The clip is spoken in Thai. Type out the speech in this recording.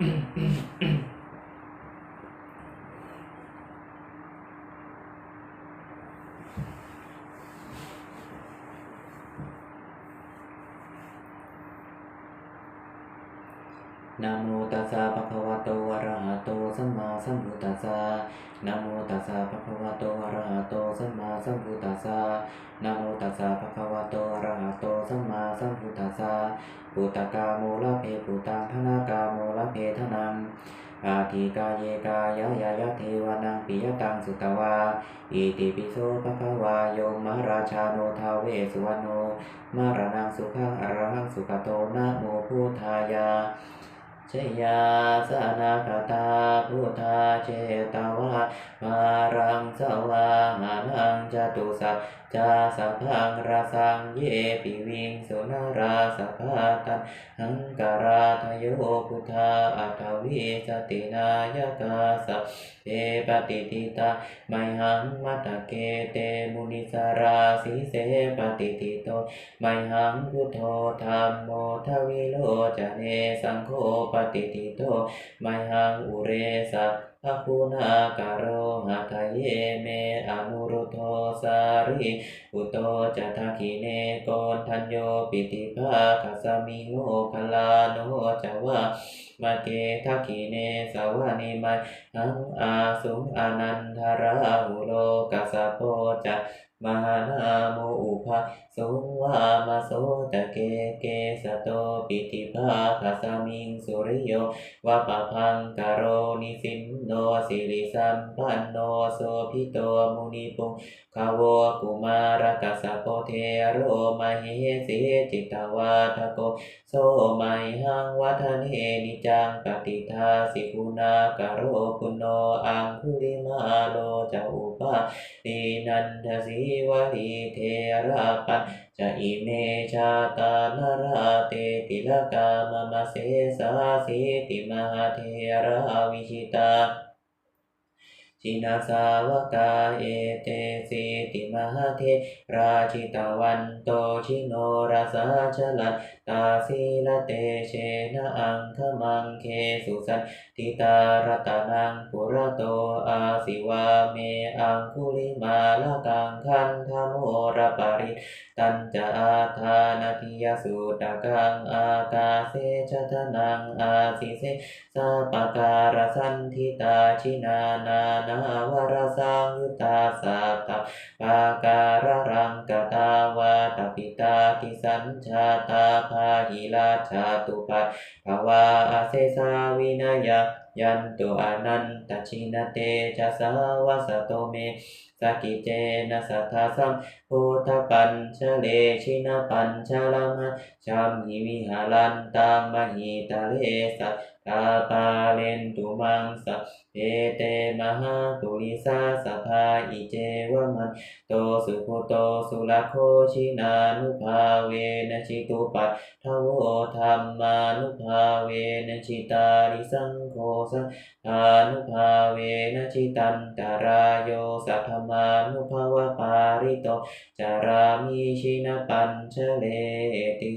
嗯嗯嗯。 นะโมตัสสะภะคะวะโตอะระหะโตสัมมาสัมพุทธัสสะนะโมตัสสะภะคะวะโตอะระหะโตสัมมาสัมพุทธัสสะนะโมตัสสะภะคะวะโตอะระหะโตสัมมาสัมพุทธัสสะปุตตะกาโมละเพปุตังธนากาโมละเพทนังอาทิกาเยกายายายะเทวานังปิยตังสุตวาอิติปิโสภะคะวาโยมหราชาโนทาเวสุวรรณโนมารณังสุขังอรหังสุขโตนะโมพุทธายา ชยาสนาคตาพุทธาเจตวามารังสวาหานังจตุสัจจาสัพพังราสังเยปิวิงสุนาราสัพพตันหังการาทโยพุทธาอัตวิสตินายกาสัพเทปฏิทิตาไมหังมัตตเกเตมุนิสาราสีเสปฏิทิโตไมหังพุทโธธรรมโมทวิโลจเนสังโฆปฏิทิโตไมหังอุเรสัพพะคุณาการโหะทะเยเมอนุรุโทสาริอุโตจัตถคิเนโกนทัญโยปิติภาคัสมิโมคลาโนจวะมาเกทักขิเนสวานิมัยหังอาสุงอนันทราหุโลกัสสะโพจะ มหานาโมอุภาสุวามาโสตะเกเกสะโตปิติภาคาสมิงสุริโยวะปะพังกโรนิสินโนสิริสัมปันโนโสภิโตมุนิปุงคาวกุมารกัสสะโพเทโรมหิสิจิตวาทโกโสไมหังวัฒนเนนิจังปฏิทาสิกุณากโรปุณโนอังคุลิมาโลจะอุปาตินันทสีวลีเทระปัจจะอิเมชาตานราเตติลกามมะเสสาสิติมหาเทระวิชิตาชินาสาวกาเอเตสิติ มหาเทราชิตวันโตชิโนราสาชลันตาสีละเตเชนะอังคมังเคสุสันติตารตานังปุระโตอาสิวาเมอังคุลิมาละกังคันธโมระปาริตัญจอาทานาทิยสุตกังอากาเสชะทนังอาสิเสสัพปะการสันทิตาชินานา นาวรสังยุตตาสัพพะาการรังกตาวาตปิตาทิสัญชาตาภาหิราชาตุปัตภวาอาเซสาวินายายันตุอนันตชินเตจะสาวาสโตเม สกิเจนะสัทธาสัมพุทธปัญชเลชินปัญชลามะชัมหิวิหารันตามมหิตาเลสัตกาปาเลนตุมังสัเพเตมหาปุริสาสภาอิเจวมันโตสุโคโตสุลโคชินานุภาเวนะชิตุปัตทโวธรรมานุภาเวนะชิตาริสังโฆสังานุภาเวนะชิตันตารายโยสัทธมานุภาวะปาริโตจารามิชินปัญชเลติ